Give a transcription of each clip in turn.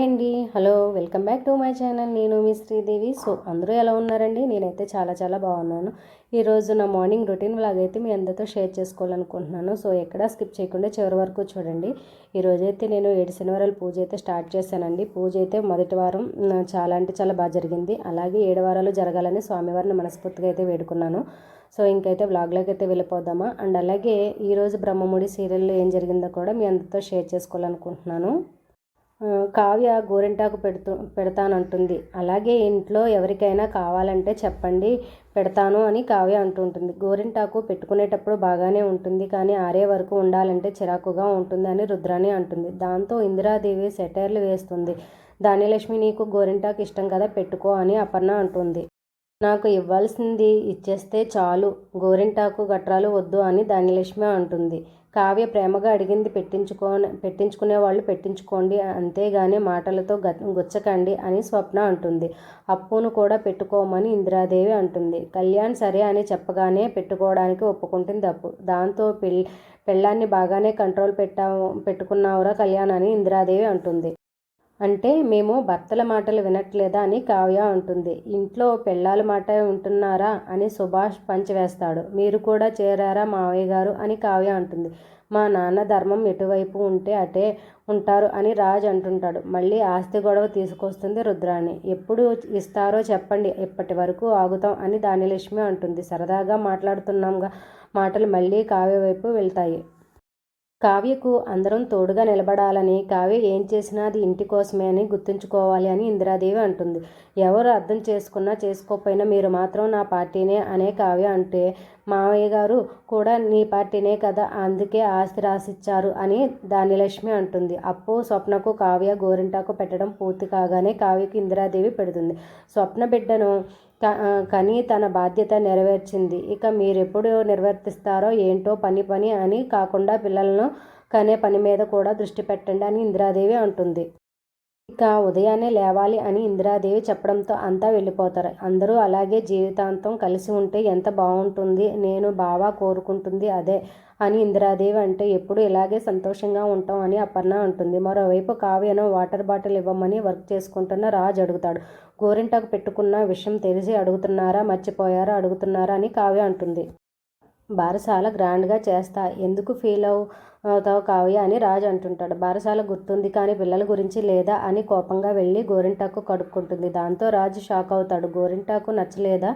అండి. Hello welcome back to my channel. నేను మీ శ్రీదేవి. సో అందరూ ఎలా ఉన్నారండి? నేనైతే చాలా చాలా బాగున్నాను. ఈరోజు నా మార్నింగ్ రొటీన్ లాగైతే మీ అందరితో షేర్ చేసుకోవాలనుకుంటున్నాను. సో ఎక్కడా స్కిప్ చేయకుండా చివరి వరకు చూడండి. ఈరోజైతే నేను ఏడు శనివారాలు పూజ అయితే స్టార్ట్ చేశానండి. పూజ అయితే మొదటి వారం చాలా అంటే చాలా బాగా జరిగింది. అలాగే ఏడు వారాలు జరగాలని స్వామివారిని మనస్ఫూర్తిగా అయితే వేడుకున్నాను. సో ఇంకైతే వ్లాగ్లోకి అయితే వెళ్ళిపోదామా? అండ్ అలాగే ఈరోజు బ్రహ్మముడి సీరియల్లో ఏం జరిగిందో కూడా మీ అందరితో షేర్ చేసుకోవాలనుకుంటున్నాను. కావ్య గోరింటాకు పెడుతూ పెడతానంటుంది. అలాగే ఇంట్లో ఎవరికైనా కావాలంటే చెప్పండి పెడతాను అని కావ్య అంటుంటుంది. గోరింటాకు పెట్టుకునేటప్పుడు బాగానే ఉంటుంది కానీ ఆరే వరకు ఉండాలంటే చిరాకుగా ఉంటుంది అని రుద్రాణి అంటుంది. దాంతో ఇందిరాదేవి సెటైర్లు వేస్తుంది. ధాన్యలక్ష్మి నీకు గోరింటాకు ఇష్టం కదా పెట్టుకో అని అపర్ణ అంటుంది. నాకు ఇవ్వాల్సింది ఇచ్చేస్తే చాలు గోరింటాకు గట్రాలు వద్దు అని ధాన్యలక్ష్మి అంటుంది. కావ్య ప్రేమగా అడిగింది పెట్టించుకో పెట్టించుకునే వాళ్ళు పెట్టించుకోండి అంతేగాని మాటలతో గుచ్చకండి అని స్వప్న అంటుంది. అప్పును కూడా పెట్టుకోమని ఇందిరాదేవి అంటుంది. కళ్యాణ్ సరే అని చెప్పగానే పెట్టుకోవడానికి ఒప్పుకుంటుంది అప్పు. దాంతో పెళ్ళి పెళ్ళాన్ని బాగానే కంట్రోల్ పెట్టా పెట్టుకున్నావురా కళ్యాణ్ అని ఇందిరాదేవి అంటుంది. అంటే మేము భర్తల మాటలు వినట్లేదా అని కావ్య అంటుంది. ఇంట్లో పెళ్ళాల మాట ఉంటున్నారా అని సుభాష్ పంచివేస్తాడు మీరు కూడా చేరారా మావయ్య గారు అని కావ్య అంటుంది. మా నాన్న ధర్మం ఎటువైపు ఉంటే అటే ఉంటారు అని రాజ్ అంటుంటాడు. మళ్ళీ ఆస్తి గొడవ తీసుకొస్తుంది రుద్రాణి. ఎప్పుడు ఇస్తారో చెప్పండి. ఇప్పటి వరకు ఆగుతాం అని దానిలక్ష్మి అంటుంది. సరదాగా మాట్లాడుతున్నాంగా మాటలు మళ్ళీ కావ్య వైపు వెళ్తాయి. కావ్యకు అందరం తోడుగా నిలబడాలని కావ్య ఏం చేసినా అది ఇంటి కోసమే అని గుర్తుంచుకోవాలి అని ఇందిరాదేవి అంటుంది. ఎవరు అర్థం చేసుకున్నా చేసుకోకపోయినా మీరు మాత్రం నా పార్టీనే అనే కావ్య అంటే మావయ్య గారు కూడా నీ పార్టీనే కదా అందుకే ఆస్తి రాసిచ్చారు అని దానిలక్ష్మి అంటుంది. అప్పు స్వప్నకు కావ్య గోరింటాకు పెట్టడం పూర్తి కాగానే కావ్యకు ఇందిరాదేవి పెడుతుంది. స్వప్న బిడ్డను కని తన బాధ్యత నెరవేర్చింది. ఇక మీరెప్పుడు నిర్వర్తిస్తారో ఏంటో పని పని అని కాకుండా పిల్లలను కనే పని మీద కూడా దృష్టి పెట్టండి అని ఇందిరాదేవి అంటుంది. ఇక ఉదయాన్నే లేవాలి అని ఇందిరాదేవి చెప్పడంతో అంతా వెళ్ళిపోతారు. అందరూ అలాగే జీవితాంతం కలిసి ఉంటే ఎంత బాగుంటుంది నేను బాగా కోరుకుంటుంది అదే అని ఇందిరాదేవి అంటే ఎప్పుడు ఇలాగే సంతోషంగా ఉంటాం అని అపర్ణ అంటుంది. మరోవైపు కావ్యను వాటర్ బాటిల్ ఇవ్వమని వర్క్ చేసుకుంటున్న రాజ్ అడుగుతాడు. గోరింటాకు పెట్టుకున్న విషయం తెలిసి అడుగుతున్నారా మర్చిపోయారా అడుగుతున్నారా అని కావ్య అంటుంది. బారసాల గ్రాండ్గా చేస్తా. ఎందుకు ఫీల్ అవుతావు కావ్య అని రాజు అంటుంటాడు. బారసాల గుర్తుంది కానీ పిల్లల గురించి లేదా అని కోపంగా వెళ్ళి గోరింటాకు కడుక్కుంటుంది. దాంతో రాజు షాక్ అవుతాడు. గోరింటాకు నచ్చలేదా?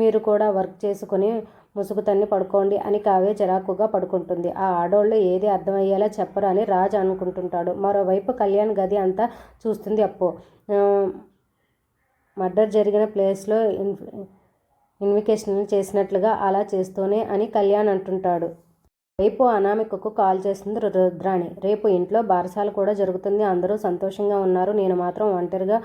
మీరు కూడా వర్క్ చేసుకుని ముసుగు తన్ని పడుకోండి అని కావ్య చిరాకుగా పడుకుంటుంది. ఆ ఆడోళ్ళు ఏది అర్థమయ్యేలా చెప్పరు అని రాజు అనుకుంటుంటాడు. మరోవైపు కళ్యాణ్ గది అంతా చూస్తుంది అప్పు. మర్డర్ జరిగిన ప్లేస్లో ఇన్వికేషన్ చేసినట్లుగా అలా చేస్తూనే అని కళ్యాణ్ అంటుంటాడు. రేపు అనామికకు కాల్ చేస్తుంది రుద్రాణి. రేపు ఇంట్లో బారసాల కూడా జరుగుతుంది. అందరూ సంతోషంగా ఉన్నారు. నేను మాత్రం ఒంటరిగా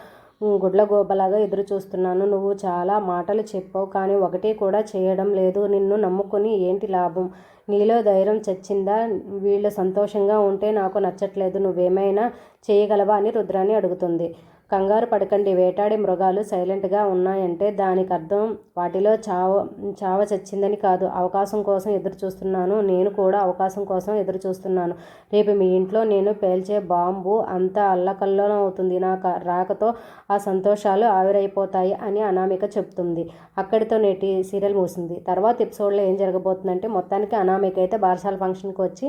గుడ్ల గోపలాగా ఎదురు చూస్తున్నాను. నువ్వు చాలా మాటలు చెప్పావు. కానీ ఒకటి కూడా చేయడం లేదు. నిన్ను నమ్ముకొని ఏంటి లాభం? నీలో ధైర్యం చచ్చిందా? వీళ్ళు సంతోషంగా ఉంటే నాకు నచ్చట్లేదు. నువ్వేమైనా చేయగలవా అని రుద్రాణి అడుగుతుంది. కంగారు పడకండి. వేటాడే మృగాలు సైలెంట్గా ఉన్నాయంటే దానికి అర్థం వాటిలో చావ చావ చచ్చిందని కాదు. అవకాశం కోసం ఎదురు చూస్తున్నాను నేను కూడా అవకాశం కోసం ఎదురు చూస్తున్నాను రేపు మీ ఇంట్లో నేను పేల్చే బాంబు అంత అల్లకల్లోనం అవుతుంది. నా రాకతో ఆ సంతోషాలు ఆవిరైపోతాయి అని అనామిక చెప్తుంది. అక్కడితో నేటి సీరియల్ మూసింది తర్వాత ఎపిసోడ్లో ఏం జరగబోతుందంటే మొత్తానికి అనామిక అయితే బారసాల ఫంక్షన్కి వచ్చి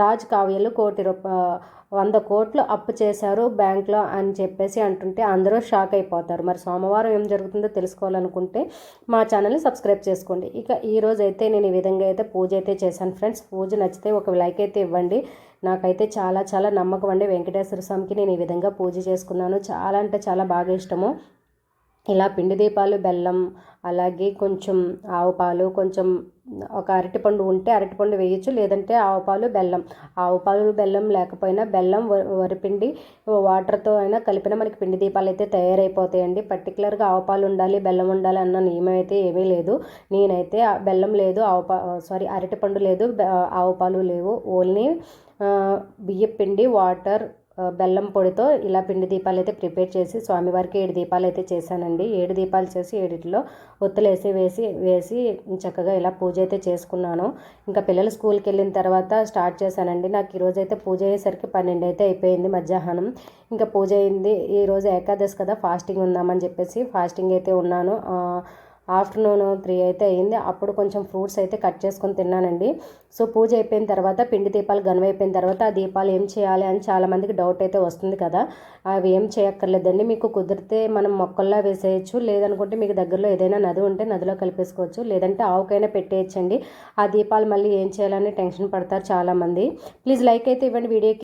రాజ్ కావ్యలు కోటి రూప వంద కోట్లు అప్పు చేశారు బ్యాంక్లో అని చెప్పేసి అంటుంటే అందరూ షాక్ అయిపోతారు. మరి సోమవారం ఏం జరుగుతుందో తెలుసుకోవాలనుకుంటే మా ఛానల్ని సబ్స్క్రైబ్ చేసుకోండి. ఇక ఈరోజు అయితే నేను ఈ విధంగా అయితే పూజ అయితే చేశాను ఫ్రెండ్స్. పూజ నచ్చితే ఒక లైక్ అయితే ఇవ్వండి. నాకైతే చాలా చాలా నమ్మకం అండి వెంకటేశ్వర స్వామికి. నేను ఈ విధంగా పూజ చేసుకున్నాను. చాలా అంటే చాలా బాగా ఇష్టము. ఇలా పిండి దీపాలు బెల్లం అలాగే కొంచెం ఆవు పాలు కొంచెం ఒక అరటిపండు ఉంటే అరటిపండు వేయచ్చు లేదంటే ఆవుపాలు బెల్లం. ఆవుపాలు బెల్లం లేకపోయినా బెల్లం వరిపిండి వాటర్తో అయినా కలిపిన మనకి పిండి దీపాలు అయితే తయారైపోతాయండి పర్టికులర్గా ఆవుపాలు ఉండాలి బెల్లం ఉండాలి అన్న నియమం అయితే ఏమీ లేదు. నేనైతే బెల్లం లేదు ఆవుపా సారీ అరటిపండు లేదు ఆవుపాలు లేవు. ఓన్లీ బియ్యపిండి వాటర్ బెల్లం పొడితో ఇలా పిండి దీపాలు అయితే ప్రిపేర్ చేసి స్వామివారికి ఏడు దీపాలు అయితే చేశానండి. ఏడు దీపాలు చేసి ఏడిట్లో ఒత్తులేసి వేసి వేసి చక్కగా ఇలా పూజ అయితే చేసుకున్నాను. ఇంకా పిల్లలు స్కూల్కి వెళ్ళిన తర్వాత స్టార్ట్ చేశానండి. నాకు ఈరోజు అయితే పూజ అయ్యేసరికి పన్నెండు అయితే అయిపోయింది మధ్యాహ్నం. ఇంకా పూజ అయింది ఈరోజు ఏకాదశి కదా ఫాస్టింగ్ ఉందామని చెప్పేసి ఫాస్టింగ్ అయితే ఉన్నాను. ఆఫ్టర్నూన్ త్రీ అయితే అయింది. అప్పుడు కొంచెం ఫ్రూట్స్ అయితే కట్ చేసుకొని తిన్నానండి. సో పూజ అయిపోయిన తర్వాత పిండి దీపాలు గనువైపోయిన తర్వాత ఆ దీపాలు ఏం చేయాలి అని చాలామందికి డౌట్ అయితే వస్తుంది కదా. అవి ఏం చేయక్కర్లేదండి. మీకు కుదిరితే మనం మొక్కల్లా వేసేయచ్చు. లేదనుకుంటే మీకు దగ్గరలో ఏదైనా నది ఉంటే నదిలో కలిపేసుకోవచ్చు. లేదంటే ఆవుకైనా పెట్టేయచ్చండి. ఆ దీపాలు మళ్ళీ ఏం చేయాలని టెన్షన్ పడతారు చాలామంది. ప్లీజ్ లైక్ అయితే ఇవ్వండి. వీడియోకి